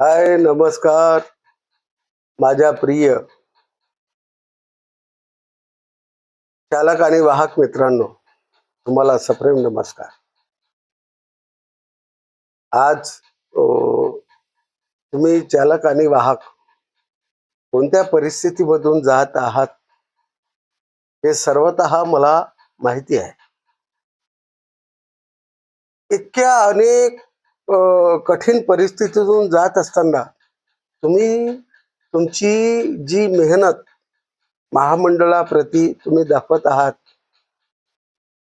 हाय नमस्कार. माझ्या प्रिय चालक आणि वाहक मित्रांनो तुम्हाला सप्रेम नमस्कार. आज तुम्ही चालक आणि वाहक कोणत्या परिस्थितीमधून जात आहात हे सर्वत मला माहिती आहे. इतक्या अनेक कठीण परिस्थितीतून जात असताना तुम्ही तुमची जी मेहनत महामंडळाप्रती तुम्ही दाखवत आहात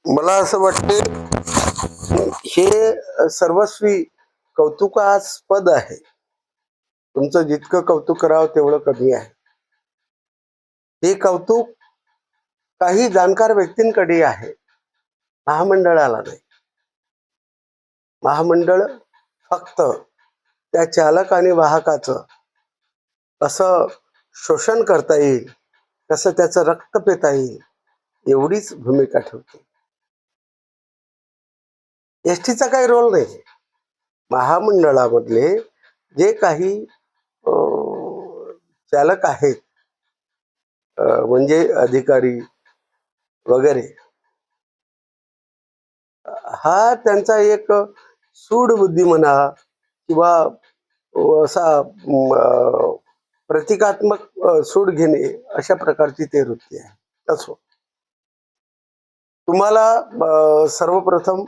मला असं वाटते हे सर्वस्वी कौतुकास्पद आहे. तुमचं जितकं कौतुक करावं तेवढं कमी आहे. हे कौतुक काही जाणकार व्यक्तींकडे आहे महामंडळाला नाही. महामंडळ फक्त त्या चालक आणि वाहकाचं कसं शोषण करता येईल कसं त्याचं रक्त पिता येईल एवढीच भूमिका ठेवते. एस टीचा काही रोल नाही. महामंडळामधले जे काही चालक आहेत म्हणजे अधिकारी वगैरे हा त्यांचा एक सूड बुद्धी म्हणा किंवा असा प्रतिकात्मक सूड घेणे अशा प्रकारची ते वृत्ती आहे. असो तुम्हाला सर्वप्रथम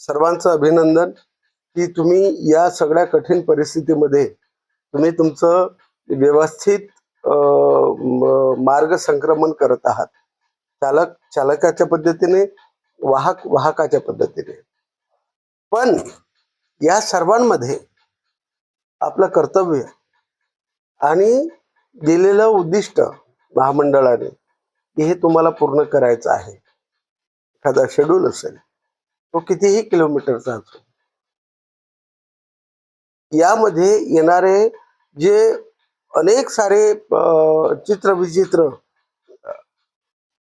सर्वांचं अभिनंदन की तुम्ही या सगळ्या कठीण परिस्थितीमध्ये तुम्ही तुमचं व्यवस्थित मार्ग संक्रमण करत आहात. चालक चालकाच्या पद्धतीने वाहक वाहकाच्या पद्धतीने. पण या सर्वांमध्ये आपलं कर्तव्य आणि दिलेलं उद्दिष्ट महामंडळाने की हे तुम्हाला पूर्ण करायचं आहे. एखादा शेड्यूल असेल तो कितीही किलोमीटरचा असो. यामध्ये येणारे जे अनेक सारे चित्रविचित्र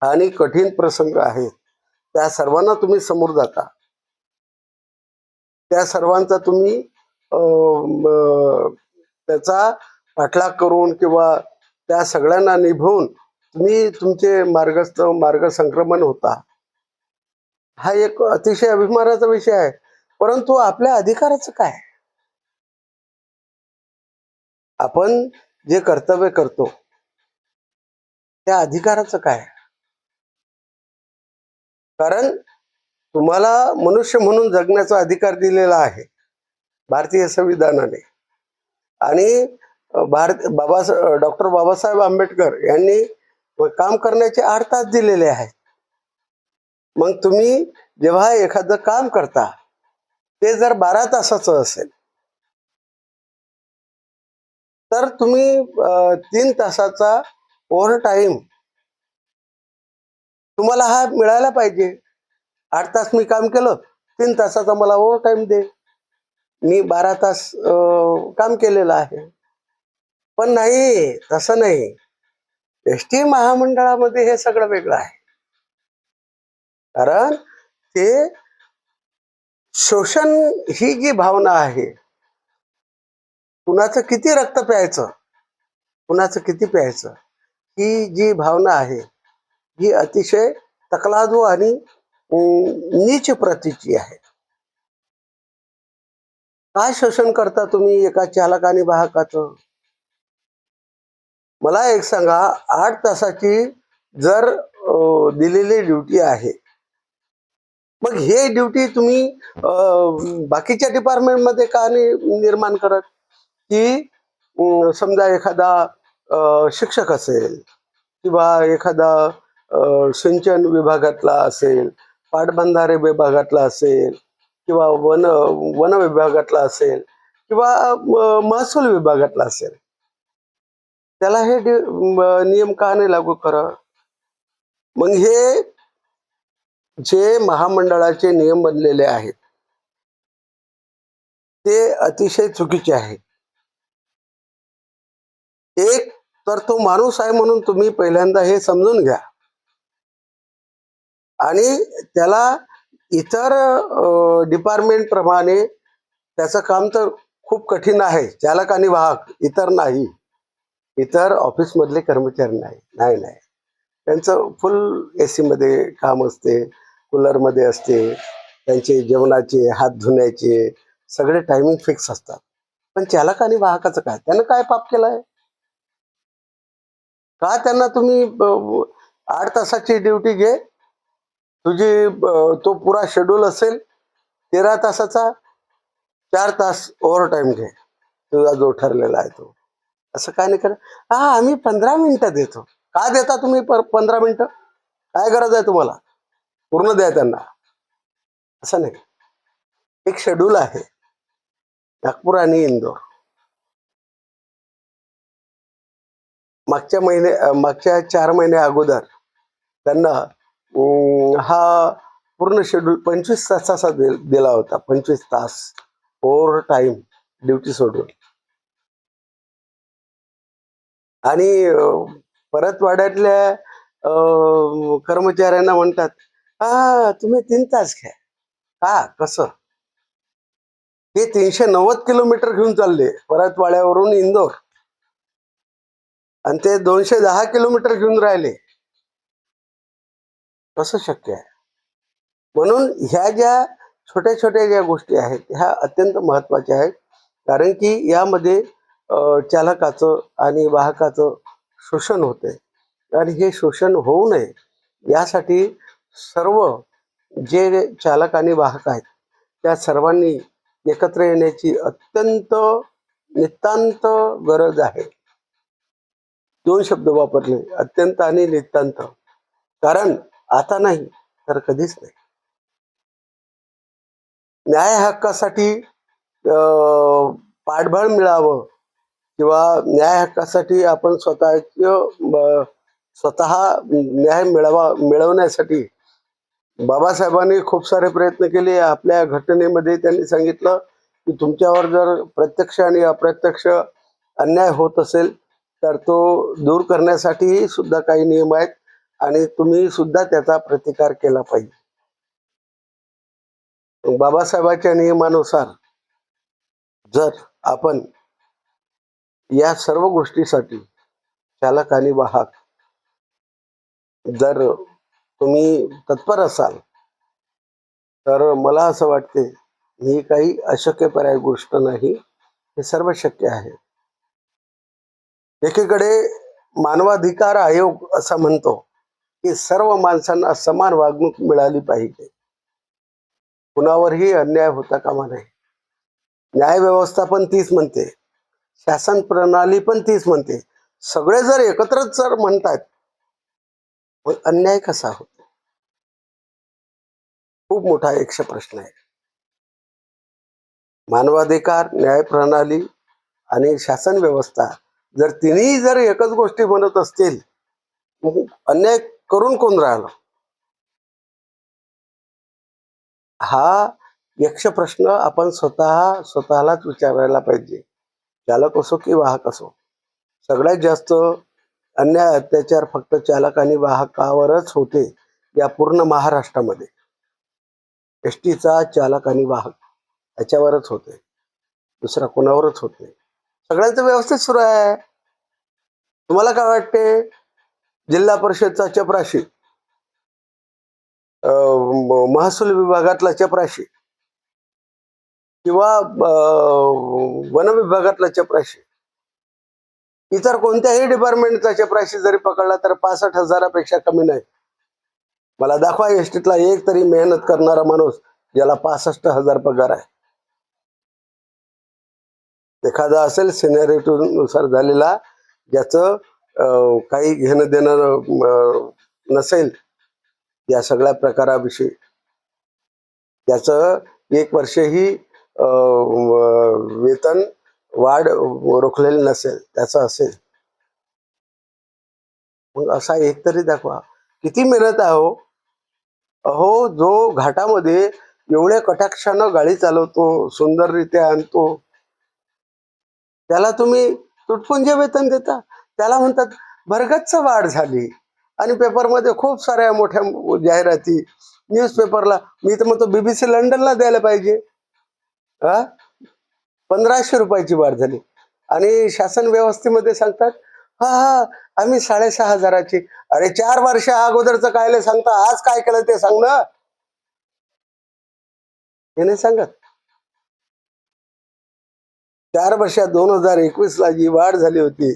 आणि कठीण प्रसंग आहेत त्या सर्वांना तुम्ही समोर जाता. त्या सर्वांचा तुम्ही अं, त्याचा पाठलाग करून किंवा त्या सगळ्यांना निभवून तुम्ही तुमचे मार्गस्थ मार्ग संक्रमण होता. हा एक अतिशय अभिमानाचा विषय आहे. परंतु आपल्या अधिकाराचं काय? आपण जे कर्तव्य करतो त्या अधिकाराचं काय? कारण तुम्हाला मनुष्य म्हणून जगण्याचा अधिकार दिलेला आहे. भारतीय संविधानाने. आणि भारत बाबा डॉक्टर बाबासाहेब आंबेडकर यांनी काम करण्याचे आठ तास दिलेले आहेत. मग तुम्ही जेव्हा एखादं काम करता ते जर बारा तासाचं असेल तर तुम्ही तीन तासाचा ओव्हर टाईम तुम्हाला हा मिळायला पाहिजे. आठ तास मी काम केलं. तीन तासाचा मला ओव्हर टाइम दे. मी बारा तास काम केलेलं आहे. पण नाही तसं नाही. एस टी महामंडळामध्ये हे सगळं वेगळं आहे. कारण ते शोषण ही जी भावना आहे कुणाचं किती रक्त प्यायचं कुणाचं किती प्यायचं ही जी भावना आहे ही अतिशय तकलादू आणि नीच प्रतीची आहे. काय शोषण करता तुम्ही एका चालक आणि वाहकाचं? मला एक सांगा आठ तासाची जर दिलेली ड्युटी आहे मग हे ड्युटी तुम्ही बाकीच्या डिपार्टमेंटमध्ये का नाही निर्माण करत? की समजा एखादा शिक्षक असेल किंवा एखादा सिंचन विभागातला असेल पाटबंधारे विभागातला असेल किंवा वन वन विभागातला असेल किंवा महसूल विभागातला असेल. त्याला हे नियम का नाही लागू करत? मग हे जे महामंडळाचे नियम बनलेले आहेत ते अतिशय चुकीचे आहेत. एक तर तो माणूस आहे म्हणून तुम्ही पहिल्यांदा हे समजून घ्या. आणि त्याला इतर डिपार्टमेंट प्रमाणे त्याचं काम तर खूप कठीण आहे. चालक आणि वाहक इतर नाही. इतर ऑफिस मधले कर्मचारी नाही नाही नाही. त्यांचं फुल ए सीमध्ये काम असते कूलरमध्ये असते. त्यांचे जेवणाचे हात धुण्याचे सगळे टायमिंग फिक्स असतात. पण चालक आणि वाहकाचं काय? त्यानं काय पाप केलंय? का त्यांना तुम्ही आठ तासाची ड्युटी घे तुझी तो पुरा शेड्यूल असेल तेरा तासाचा चार तास ओव्हर टाईम घे. तुझा जो ठरलेला आहे तो. असं काय नाही कर हा आम्ही पंधरा मिनटं देतो. का देता तुम्ही पर- पंधरा मिनटं? काय गरज आहे तुम्हाला? पूर्ण द्या त्यांना. असं नाही. एक शेड्यूल आहे. नागपूर आणि इंदोर. मागच्या महिने मागच्या चार महिने अगोदर त्यांना हा पूर्ण शेड्यूल पंचवीस तासाचा दिला होता. पंचवीस तास ओव्हर टाइम ड्युटी सोडून. आणि परतवाड्यातल्या कर्मचाऱ्यांना म्हणतात हा तुम्ही तीन तास घ्या. का? कसं? हे तीनशे नव्वद किलोमीटर घेऊन चालले. परतवाड्यावरून इंदोर. आणि ते दोनशे दहा किलोमीटर घेऊन राहिले. कसं शक्य आहे. म्हणून ह्या ज्या छोट्या छोट्या ज्या गोष्टी आहेत ह्या अत्यंत महत्त्वाच्या आहेत. कारण की यामध्ये चालकाचं आणि वाहकाचं शोषण होते आणि हे शोषण होऊ नये यासाठी सर्व जे चालक आणि वाहक आहेत त्या सर्वांनी एकत्र येण्याची अत्यंत नितांत गरज आहे. दोन शब्द वापरले अत्यंत आणि नितांत. कारण आता नाही तर कधीच नाही. न्याय हक्कासाठी पाठबळ मिळावं किंवा न्याय हक्कासाठी आपण स्वतःच स्वतः न्याय मिळवा मिळवण्यासाठी बाबासाहेबांनी खूप सारे प्रयत्न केले. आपल्या घटनेमध्ये त्यांनी सांगितलं की तुमच्यावर जर प्रत्यक्ष आणि अप्रत्यक्ष अन्याय होत असेल तर तो दूर करण्यासाठीही सुद्धा काही नियम आहेत. आणि तुम्ही सुद्धा त्याचा प्रतिकार केला पाहिजे. बाबासाहेबांच्या नियमानुसार जर आपण या सर्व गोष्टीसाठी चालक आणि वाहक जर तुम्ही तत्पर असाल तर मला असं वाटते ही काही अशक्यपर्याय गोष्ट नाही हे सर्व शक्य आहे. एकीकडे मानवाधिकार आयोग असं म्हणतो की सर्व माणसांना समान वागणूक मिळाली पाहिजे. कुणावरही अन्याय होता कामा नये. न्याय व्यवस्था पण तीच म्हणते. शासन प्रणाली पण तीच म्हणते. सगळे जर एकत्रच जर म्हणतात मग अन्याय कसा होतो? खूप मोठा एकश प्रश्न आहे. मानवाधिकार न्याय प्रणाली आणि शासन व्यवस्था जर तिन्ही जर एकच गोष्टी म्हणत असतील मग अन्याय करून कोण राहिलं? हा यक्ष प्रश्न आपण स्वतः स्वतःलाच विचारायला पाहिजे. चालक असो की वाहक असो. सगळ्यात जास्त अन्याय अत्याचार फक्त चालक आणि वाहकावरच होते या पूर्ण महाराष्ट्रामध्ये. एस टीचा चालक आणि वाहक याच्यावरच होते. दुसरा कोणावरच होत नाही. सगळ्यांचं व्यवस्थित सुरू आहे. तुम्हाला काय वाटते? जिल्हा परिषदचा चपराशी महसूल विभागातला चपराशी किंवा वन विभागातला चपराशी. इतर कोणत्याही डिपार्टमेंटचा चपराशी जरी पकडला तर पासष्ट हजारापेक्षा कमी नाही. मला दाखवा एसटीतला एक तरी मेहनत करणारा माणूस ज्याला पासष्ट हजार पगार आहे. एखादा असेल सिनेरिटीनुसार झालेला ज्याचं काही घेणं देणं नसेल या सगळ्या प्रकाराविषयी. त्याचं एक वर्षही अं, वेतन वाढ रोखलेलं नसेल त्याचं असेल. मग असा एक तरी दाखवा. किती मेहनत आहो अहो जो घाटामध्ये एवढ्या कटाक्षानं गाडी चालवतो सुंदररित्या आणतो त्याला तुम्ही तुटपुंजे वेतन देता? त्याला म्हणतात भरगच्च वाढ झाली. आणि पेपरमध्ये खूप साऱ्या मोठ्या जाहिराती. न्यूज पेपरला मी तर म्हणतो बीबीसी लंडनला द्यायला पाहिजे. हा? पंधराशे रुपयाची वाढ झाली. आणि शासन व्यवस्थेमध्ये सांगतात हा हा आम्ही साडेसहा हजाराची. अरे चार वर्ष अगोदरचं कायले सांगता आज काय केलं ते सांग ना. हे नाही सांगत. चार वर्षात दोन हजार एकवीस ला जी वाढ झाली होती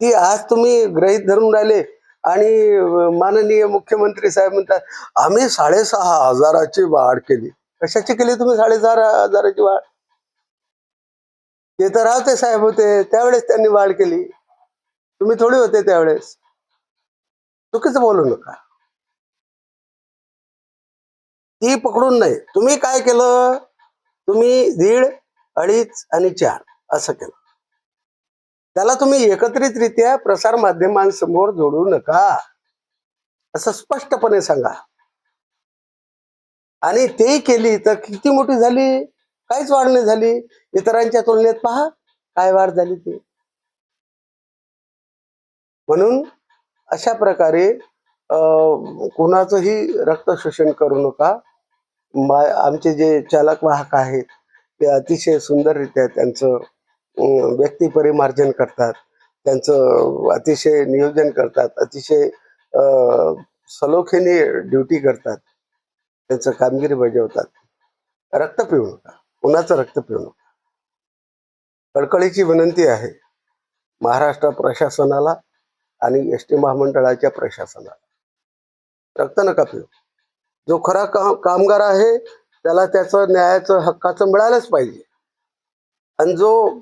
ती आज तुम्ही गृहीत धरून राहिले आणि माननीय मुख्यमंत्री साहेब म्हणतात आम्ही साडेसहा हजाराची वाढ केली. कशाची केली तुम्ही साडेसहा हजाराची वाढ? ते तर राहते साहेब होते त्यावेळेस त्यांनी वाढ केली. तुम्ही थोडी होते त्यावेळेस. चुकीचं बोलू नका. ती पकडून नाही. तुम्ही काय केलं? तुम्ही दीड अडीच आणि चार असं केलं. त्याला तुम्ही एकत्रितरित्या प्रसार माध्यमांसमोर जोडू नका. असं स्पष्टपणे सांगा. आणि ते केली तर किती मोठी झाली? काहीच वाढ नाही झाली. इतरांच्या तुलनेत पहा काय वाढ झाली ती. म्हणून अशा प्रकारे अं, कुणाचंही रक्त शोषण करू नका. मा- आमचे जे चालक वाहक आहेत ते अतिशय सुंदररित्या त्यांचं व्यक्ती व्यक्तिपरिमार्जन करतात. त्यांचं अतिशय नियोजन करतात. अतिशय सलोखेने ड्युटी करतात. त्यांचं कामगिरी बजावतात. रक्त पिऊ नका. कुणाचं रक्त पिऊ नका. कळकळीची विनंती आहे महाराष्ट्र प्रशासनाला आणि एस टी महामंडळाच्या प्रशासनाला. रक्त नका पिऊ. जो खरा का कामगार आहे त्याला त्याचं न्यायाचं हक्काचं मिळालंच पाहिजे. आणि जो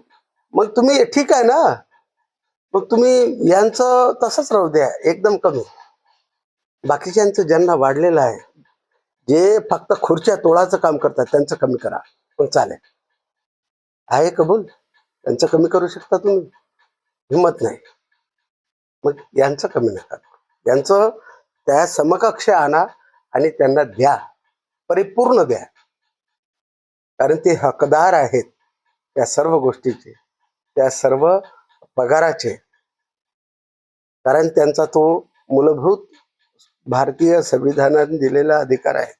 मग तुम्ही ठीक आहे ना? मग तुम्ही यांचं तसंच राहू द्या एकदम कमी. बाकीच्यांचं ज्यांना वाढलेलं आहे जे फक्त खुर्च्या तोळाचं काम करतात त्यांचं कमी करा. पण चालेल. आहे कबूल? त्यांचं कमी करू शकता तुम्ही. हिंमत नाही. मग यांचं कमी नका. यांचं त्या समकक्ष आणा आणि त्यांना द्या. परिपूर्ण द्या. कारण ते हकदार आहेत त्या सर्व गोष्टीचे. त्या सर्व पगाराचे. कारण त्यांचा तो मूलभूत भारतीय संविधानाने दिलेला अधिकार आहे.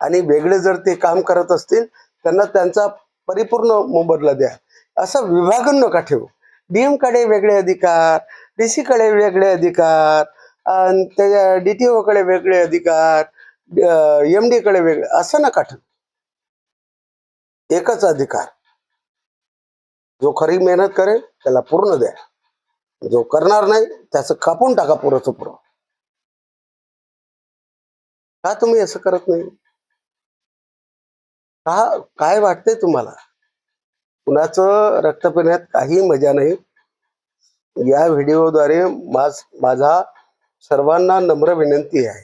आणि वेगळे जर ते काम करत असतील त्यांना त्यांचा परिपूर्ण मोबदला द्या. असं विभागून नका ठेवू. डीएमकडे वेगळे अधिकार डीसी कडे वेगळे अधिकार आणि त्याच्या टी कडे वेगळे अधिकार एम डी कडे वेगळे असं नका ठेवू. एकच अधिकार. जो खरी मेहनत करेल त्याला पूर्ण द्या. जो करणार नाही त्याचं कापून टाका पुराचं पुरं का तुम्ही असं करत नाही? का काय वाटतंय तुम्हाला? कुणाचं रक्त पिण्यात काही मजा नाही. या व्हिडिओद्वारे माझ माझा सर्वांना नम्र विनंती आहे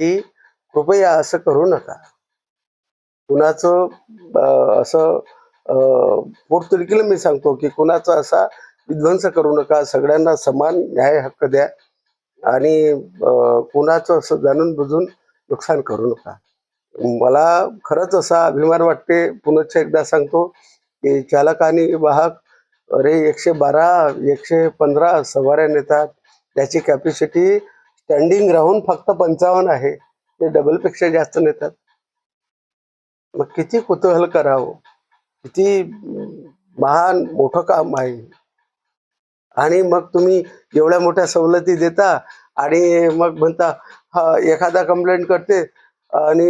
की कृपया असं करू नका. कुणाचं असं पोटतिडकीला मी सांगतो की कुणाचा असा विध्वंस करू नका. सगळ्यांना समान न्याय हक्क द्या आणि कुणाचं असं जाणून बुजून नुकसान करू नका. मला खरंच असा अभिमान वाटते. पुनश्च एकदा सांगतो की चालक आणि वाहक अरे एकशे बारा एकशे पंधरा सवाऱ्या नेतात. त्याची कॅपॅसिटी स्टँडिंग राहून फक्त पंचावन्न आहे. ते डबलपेक्षा जास्त नेतात. मग किती कुतूहल करावं? किती महान मोठं काम आहे. आणि मग तुम्ही एवढ्या मोठ्या सवलती देता आणि मग म्हणता हा एखादा कंप्लेंट करते. आणि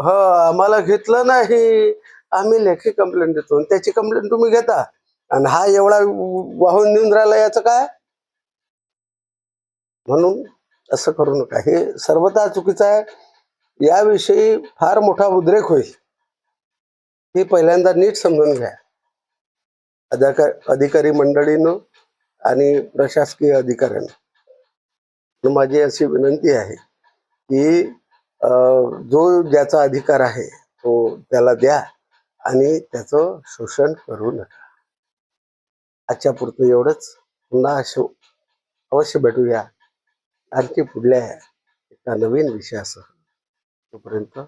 ह आम्हाला घेतलं नाही. आम्ही लेखी कंप्लेंट देतो. आणि त्याची कंप्लेंट तुम्ही घेता. आणि हा एवढा वाहून नेऊन राहिला याचं काय? म्हणून असं करू नका. हे सर्वता चुकीचं आहे. याविषयी फार मोठा उद्रेक होईल. हे पहिल्यांदा नीट समजून घ्या. अधिकार अधिकारी मंडळीनं आणि प्रशासकीय अधिकाऱ्यांना. माझी अशी विनंती आहे की जो ज्याचा अधिकार आहे तो त्याला द्या आणि त्याचं शोषण करू नका. आजच्या पुरतं एवढंच. पुन्हा अशो अवश्य भेटूया. आणखी पुढल्या एका नवीन विषयासह. तोपर्यंत